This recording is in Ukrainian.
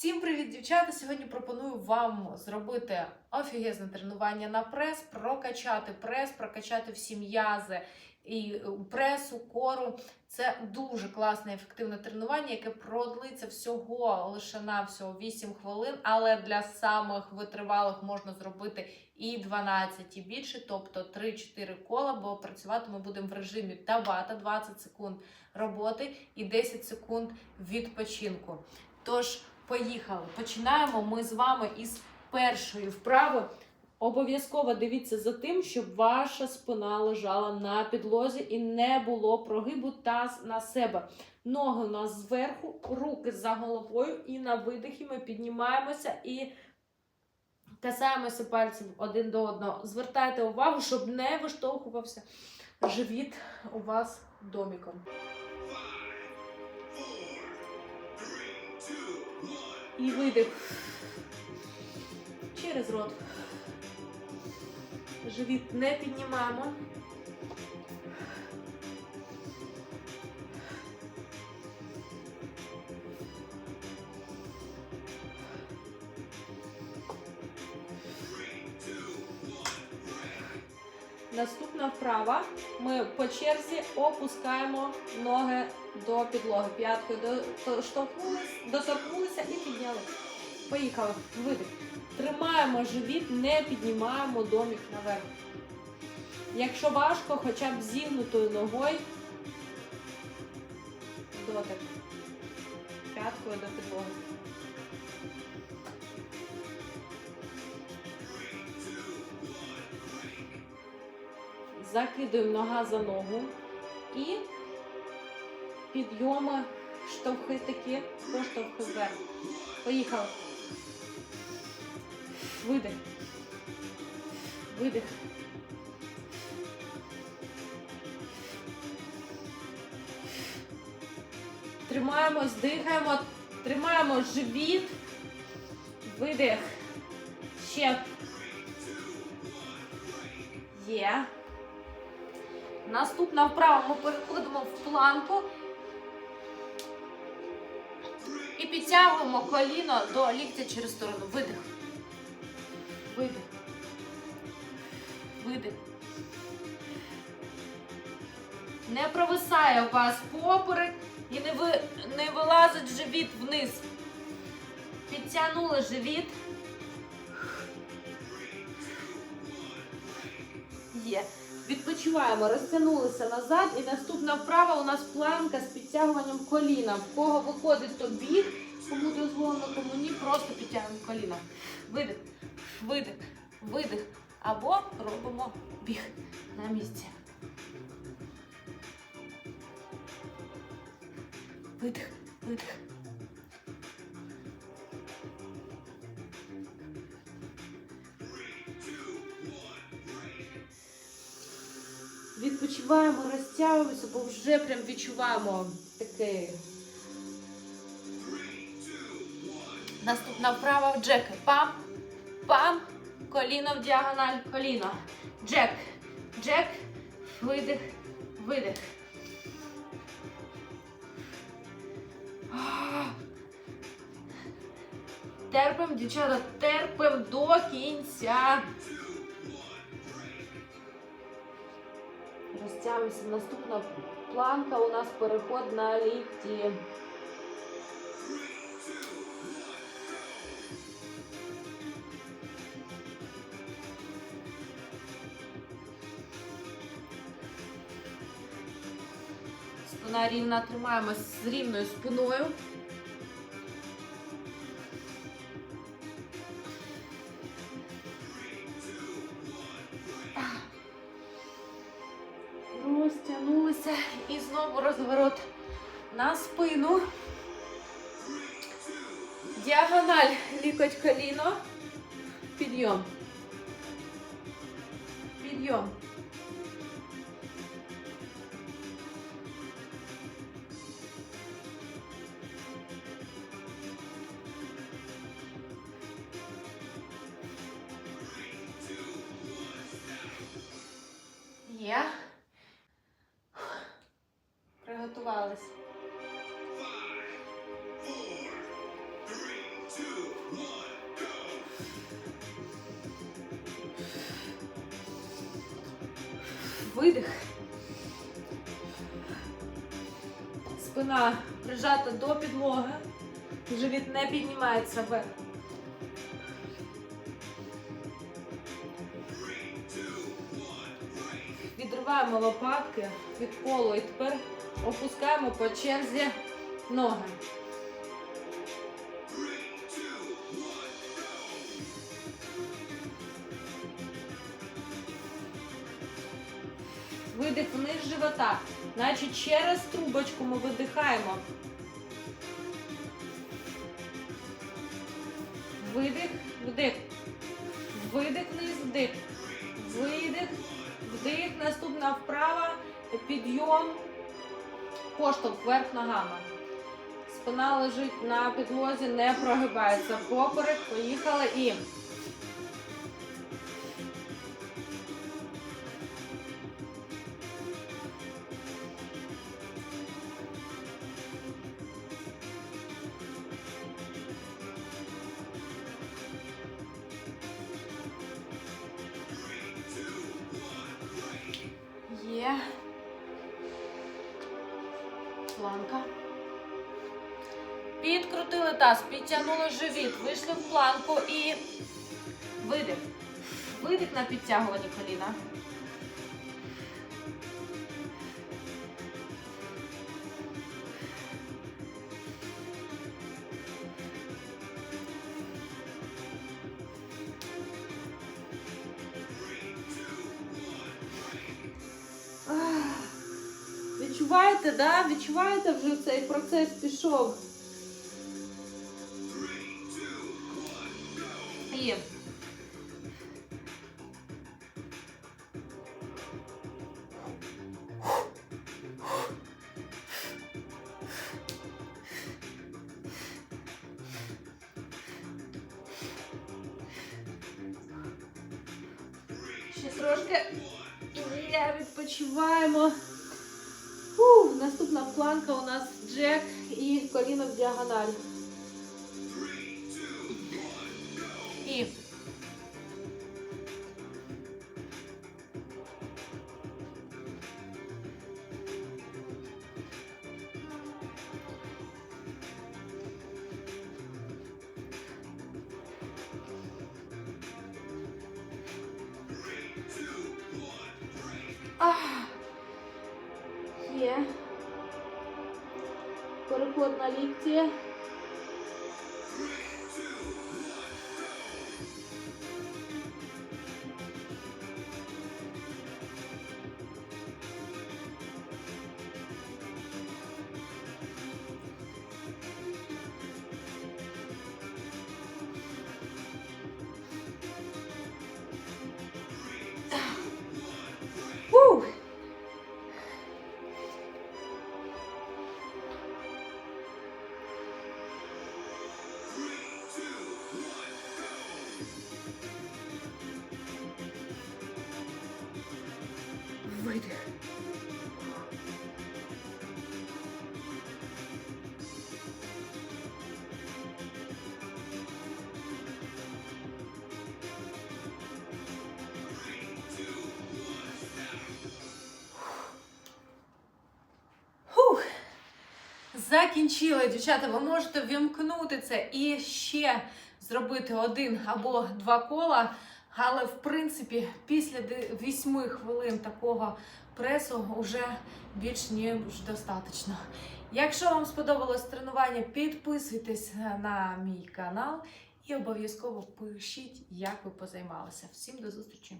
Всім привіт, дівчата! Сьогодні пропоную вам зробити офігезне тренування на прес, прокачати прес, прокачати всі м'язи і е, пресу, кору. Це дуже класне ефективне тренування, яке продлиться всього лише на всього 8 хвилин, але для самих витривалих можна зробити і 12, і більше, тобто 3-4 кола, бо працювати ми будемо в режимі табата 20 секунд роботи і 10 секунд відпочинку. Тож, поїхали. Починаємо ми з вами із першої вправи. Обов'язково дивіться за тим, щоб ваша спина лежала на підлозі і не було прогибу таз на себе. Ноги у нас зверху, руки за головою, і на видихі ми піднімаємося і касаємося пальців один до одного. Звертайте увагу, щоб не виштовхувався живіт у вас доміком. І видих через рот. Живіт не піднімаємо. Наступна вправа. Ми по черзі опускаємо ноги до підлоги. П'яткою доторкнулися і підняли. Поїхали. Видих. Тримаємо живіт, не піднімаємо домік наверх. Якщо важко, хоча б зігнутою ногою дотик. П'яткою до підлоги. Закидуємо нога за ногу і підйоми, штовхи такі, поштовхи вверх. Поїхали. Видих. Видих. Тримаємось, дихаємо, тримаємо живіт. Видих. Ще. Є. Наступна вправа ми переходимо в планку і підтягуємо коліно до ліктя через сторону. Видих. Видих. Видих. Не провисає у вас поперек і не, ви, не вилазить живіт вниз. Підтягнули живіт. Є. Відпочиваємо, розтягнулися назад. І наступна вправа у нас планка з підтягуванням коліна. В кого виходить, то біг, кому дозволено, кому ні, просто підтягуємо коліна. Видих, видих, видих. Або робимо біг на місці. Видих, видих. Відпочиваємо, розтягуємося, бо вже прям відчуваємо такий. Наступна вправа в джеки. Пам, пам, коліно в діагональ, коліно. Джек, джек, видих, видих. Терпим, дівчата, терпим до кінця. Розтягуємося. Наступна планка у нас переход на лікті. Спина рівна, тримаємось з рівною спиною. Розтягнулися і знову розворот на спину. Діагональ, лікоть коліно. Підйом. Підйом. спілкувалися. Видих. Спина прижата до підлоги. Живіт не піднімається вверх. Відриваємо лопатки від полу і тепер опускаємо по черзі ноги. Видих вниз живота. Значить, через трубочку ми видихаємо. Видих, вдих. Видих вниз, вдих. Видих, вдих. Наступна вправа. Підйом. Поштовх вверх ногами. Спина лежить на підлозі, не прогибається. Поперек. Поїхали і. Підкрутили таз, підтягнули живіт, вийшли в планку і видих. Видих на підтягуванні коліна. Відчуваєте, да? Відчуваєте вже цей процес пішов. І. Ще трошки. Відпочиваємо. Фу, наступна планка у нас джек і коліно в діагональ. Ах. Є. Переход на Видих. Фух. Закінчили, дівчата. Ви можете вімкнути це і ще зробити один або два кола. Але в принципі, після 8 хвилин такого пресу вже більш ніж достатньо. Якщо вам сподобалось тренування, підписуйтесь на мій канал і обов'язково пишіть, як ви позаймалися. Всім до зустрічі!